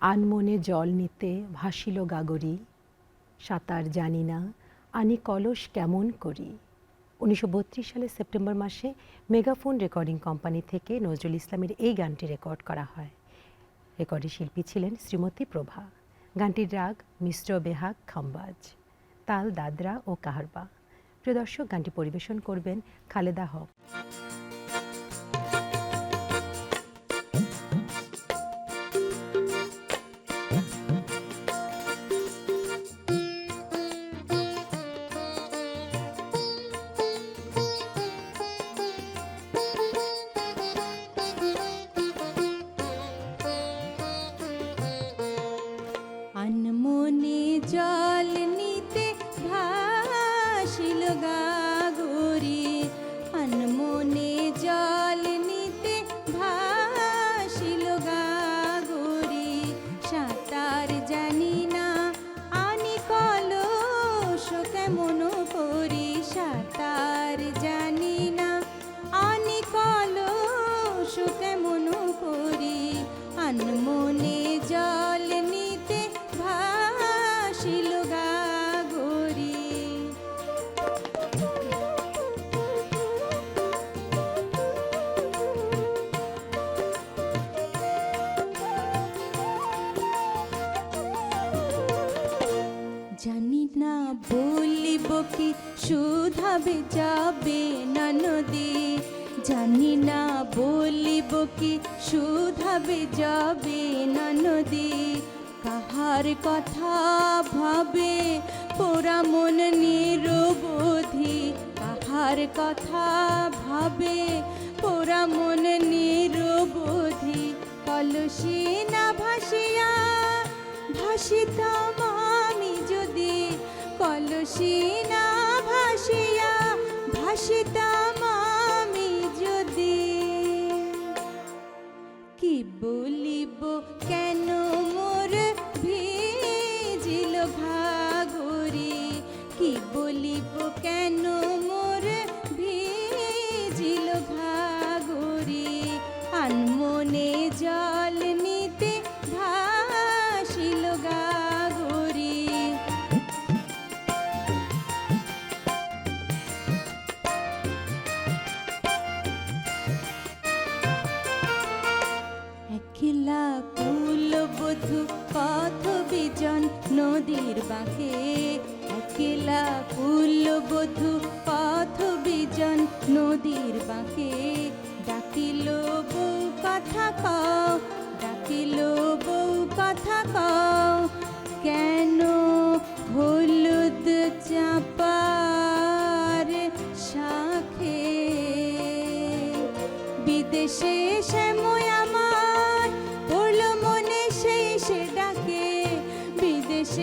আনমনে জল নিতে ভাসিল গাগরি, সাঁতার জানি না, আনি কলস কেমন করি। উনিশশো সালে সেপ্টেম্বর মাসে মেগাফোন রেকর্ডিং কোম্পানি থেকে নজরুল ইসলামের এই গানটি রেকর্ড করা হয়। রেকর্ডের শিল্পী ছিলেন শ্রীমতী প্রভা। গানটির রাগ মিশ্র বেহাগ খাম্বাজ, তাল দাদরা ও কাহারবা। প্রিয় দর্শক, গানটি পরিবেশন করবেন খালেদা হক। সাঁতার শুধাবে, যাবে না নদী। জানি না বলিব কি, শুধাবে, যাবে না নদী। কাহার কথা ভাবে, পোড়া মন নিরবধি। কাহার কথা ভাবে, পোড়া মন নিরবধি। কলসি না ভাসিয়া, ভাসিতাম আমি যদি। কলসি না ভাসিয়া ভাসিতাম। নদীর বাঁকে একলা কুল বধু পথ বিজন নদীর বাঁকে। ডাকিল বউ, কথা কও, ডাকিল বউ, কথা কও, কেন হলুদ চাপার শাখে? বিদেশে